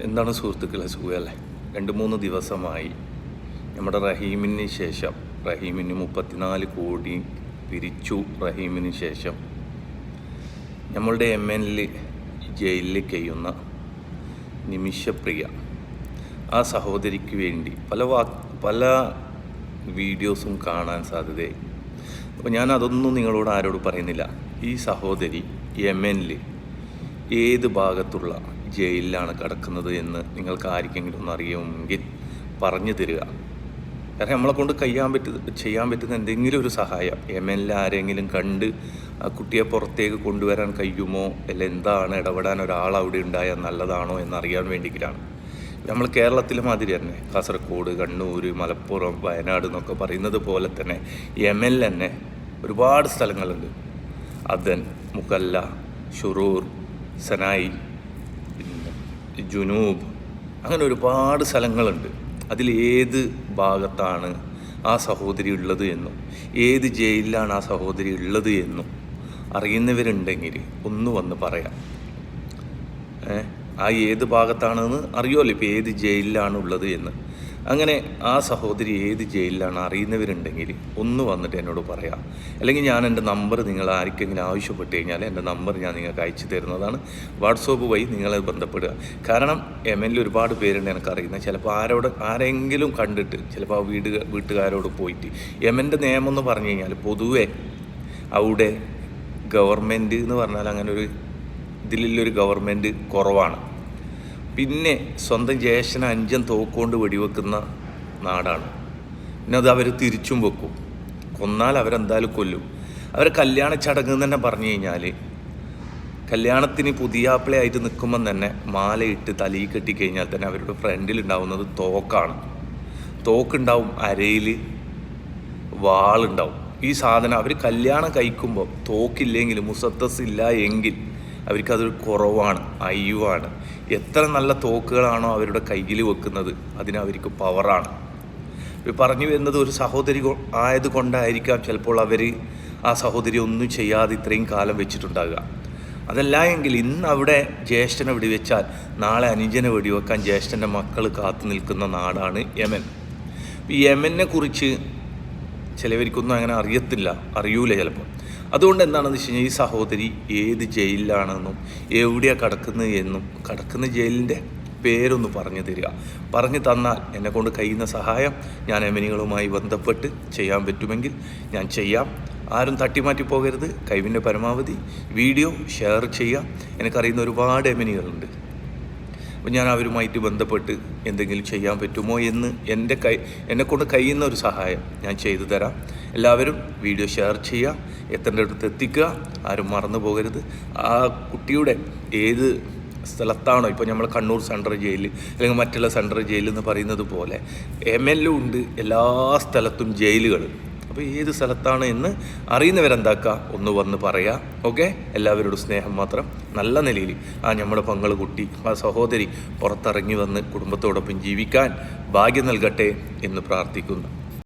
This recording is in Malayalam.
എന്താണ് സുഹൃത്തുക്കളെ? സുഖമല്ലേ? രണ്ട് മൂന്ന് ദിവസമായി നമ്മുടെ റഹീമിന് ശേഷം റഹീമിന് മുപ്പത്തിനാല് കോടി പിരിച്ചു റഹീമിന് ശേഷം. നമ്മളുടെ എം എൽ ജയിലിൽ കഴിയുന്ന നിമിഷപ്രിയ. ആ സഹോദരിക്ക് വേണ്ടി പല വാ പല വീഡിയോസും കാണാൻ സാധ്യതയായി. അപ്പോൾ ഞാൻ അതൊന്നും നിങ്ങളോട് ആരോട് പറയുന്നില്ല. ഈ സഹോദരി യമനിൽ ഏത് ഭാഗത്തുള്ള ജയിലിലാണ് കിടക്കുന്നത് എന്ന് നിങ്ങൾക്ക് ആർക്കെങ്കിലും ഒന്ന് അറിയുമെങ്കിൽ പറഞ്ഞു തരിക. കാരണം നമ്മളെ കൊണ്ട് കഴിയാൻ പറ്റുന്ന ചെയ്യാൻ പറ്റുന്ന എന്തെങ്കിലും ഒരു സഹായം എം എൽ ആരെങ്കിലും കണ്ട് ആ കുട്ടിയെ പുറത്തേക്ക് കൊണ്ടുവരാൻ കഴിയുമോ? അല്ല എന്താണ് ഇടപെടാൻ ഒരാൾ അവിടെ ഉണ്ടായാൽ നല്ലതാണോ എന്നറിയാൻ വേണ്ടിയിട്ടാണ്. നമ്മൾ കേരളത്തിലെ മാതിരി തന്നെ കാസർഗോഡ് കണ്ണൂർ മലപ്പുറം വയനാട് എന്നൊക്കെ പറയുന്നത് പോലെ തന്നെ എം എൽ തന്നെ ഒരുപാട് സ്ഥലങ്ങളുണ്ട്. അദൻ മുക്കല്ല ഷുറൂർ സനായി ജുനൂബ്. അങ്ങനെ ഒരുപാട് സ്ഥലങ്ങളുണ്ട്. അതിൽ ഏത് ഭാഗത്താണ് ആ സഹോദരി ഉള്ളത് എന്നും ഏത് ജയിലിലാണ് ആ സഹോദരി ഉള്ളത് എന്നും അറിയുന്നവരുണ്ടെങ്കിൽ ഒന്ന് വന്ന് പറയാം. ആ ഏത് ഭാഗത്താണെന്ന് അറിയുമല്ലോ. ഇപ്പോൾ ഏത് ജയിലിലാണ് ഉള്ളത് എന്ന്. അങ്ങനെ ആ സഹോദരി ഏത് ജയിലിലാണ് അറിയുന്നവരുണ്ടെങ്കിൽ ഒന്ന് വന്നിട്ട് എന്നോട് പറയാം. അല്ലെങ്കിൽ ഞാൻ എന്റെ നമ്പർ നിങ്ങൾ ആർക്കെങ്കിലും ആവശ്യപ്പെട്ട് കഴിഞ്ഞാൽ എന്റെ നമ്പർ ഞാൻ നിങ്ങൾക്ക് അയച്ചു തരുന്നതാണ്. വാട്സപ്പ് വഴി നിങ്ങളെ ബന്ധപ്പെടുക. കാരണം എം എൽ ഒരുപാട് പേരുണ്ട് എനിക്കറിയുന്നത് ചിലപ്പോൾ ആരോട് ആരെങ്കിലും കണ്ടിട്ട് ചിലപ്പോൾ ആ വീട് വീട്ടുകാരോട് പോയിട്ട് എമന്റെ നിയമം എന്ന് പറഞ്ഞു കഴിഞ്ഞാൽ പൊതുവേ അവിടെ ഗവൺമെന്റ് എന്ന് പറഞ്ഞാൽ അങ്ങനെ ഒരു ഇതിലുള്ളൊരു ഗവൺമെന്റ് കുറവാണ്. പിന്നെ സ്വന്തം ജ്യേഷ്ഠന അഞ്ചൻ തോക്കുകൊണ്ട് വെടിവെക്കുന്ന നാടാണ്. പിന്നെ അത് അവർ തിരിച്ചും വെക്കും. കൊന്നാൽ അവരെന്തായാലും കൊല്ലും. അവരെ കല്യാണ ചടങ്ങ് തന്നെ പറഞ്ഞു കഴിഞ്ഞാൽ കല്യാണത്തിന് പുതിയാപ്പിളയായിട്ട് നിൽക്കുമ്പം തന്നെ മാലയിട്ട് തലയിൽ കെട്ടിക്കഴിഞ്ഞാൽ തന്നെ അവരുടെ ഫ്രണ്ടിൽ ഉണ്ടാവുന്നത് തോക്കാണ്. തോക്കുണ്ടാവും അരയിൽ വാളുണ്ടാവും. ഈ സാധനം അവർ കല്യാണം കഴിക്കുമ്പോൾ തോക്കില്ലെങ്കിൽ മുസത്തസ് ഇല്ല എങ്കിൽ അവർക്കതൊരു കുറവാണ് അയ്യുവാണ് എത്ര നല്ല തോക്കുകളാണോ അവരുടെ കയ്യിൽ വെക്കുന്നത് അതിനവർക്ക് പവറാണ്. പറഞ്ഞു വരുന്നത് ഒരു സഹോദരി ആയതുകൊണ്ടായിരിക്കാം ചിലപ്പോൾ അവർ ആ സഹോദരി ഒന്നും ചെയ്യാതെ ഇത്രയും കാലം വെച്ചിട്ടുണ്ടാകുക. അതല്ല എങ്കിൽ ഇന്ന് അവിടെ ജ്യേഷ്ഠനെ വെടിവെച്ചാൽ നാളെ അനുജനെ വെടിവെക്കാൻ ജ്യേഷ്ഠന്റെ മക്കൾ കാത്തു നിൽക്കുന്ന നാടാണ് യമൻ. ഈ യമനെ കുറിച്ച് ചിലവർക്കൊന്നും അങ്ങനെ അറിയത്തില്ല അറിയൂല ചിലപ്പോൾ. അതുകൊണ്ട് എന്താണെന്ന് വെച്ച് കഴിഞ്ഞാൽ ഈ സഹോദരി ഏത് ജയിലിലാണെന്നും എവിടെയാണ് കിടക്കുന്നത് എന്നും കിടക്കുന്ന ജയിലിന്റെ പേരൊന്ന് പറഞ്ഞു തരിക. പറഞ്ഞു തന്നാൽ എന്നെ കൊണ്ട് കഴിയുന്ന സഹായം ഞാൻ എമിനികളുമായി ബന്ധപ്പെട്ട് ചെയ്യാൻ പറ്റുമെങ്കിൽ ഞാൻ ചെയ്യാം. ആരും തട്ടിമാറ്റി പോകരുത്. കഴിവിന്റെ പരമാവധി. വീഡിയോ ഷെയർ ചെയ്യാം എനിക്കറിയുന്ന ഒരുപാട് എമിനികളുണ്ട്. ഞാൻ അവരുമായിട്ട് ബന്ധപ്പെട്ട് എന്തെങ്കിലും ചെയ്യാൻ പറ്റുമോ എന്ന് എന്റെ കൈ എന്നെക്കൊണ്ട് കഴിയുന്ന ഒരു സഹായം ഞാൻ ചെയ്തു തരാം. എല്ലാവരും വീഡിയോ ഷെയർ ചെയ്യുക എത്തേണ്ട അടുത്ത് എത്തിക്കുക. ആരും മറന്നു പോകരുത്. ആ കുട്ടിയുടെ ഏത് സ്ഥലത്താണോ ഇപ്പോൾ നമ്മൾ കണ്ണൂർ സെൻട്രൽ ജയിൽ അല്ലെങ്കിൽ മറ്റുള്ള സെൻട്രൽ ജയിൽ എന്ന് പറയുന്നത് പോലെ എം എൽ ഉണ്ട് എല്ലാ സ്ഥലത്തും ജയിലുകൾ. അപ്പോൾ ഏത് സ്ഥലത്താണ് എന്ന് അറിയുന്നവരെന്താക്കുക ഒന്ന് വന്ന് പറയാം. ഓക്കെ എല്ലാവരോടും സ്നേഹം മാത്രം. നല്ല നിലയിൽ. ആ നമ്മുടെ പങ്ങൾ കുട്ടി ആ സഹോദരി പുറത്തിറങ്ങി വന്ന് കുടുംബത്തോടൊപ്പം ജീവിക്കാൻ ഭാഗ്യം നൽകട്ടെ എന്ന് പ്രാർത്ഥിക്കുന്നു.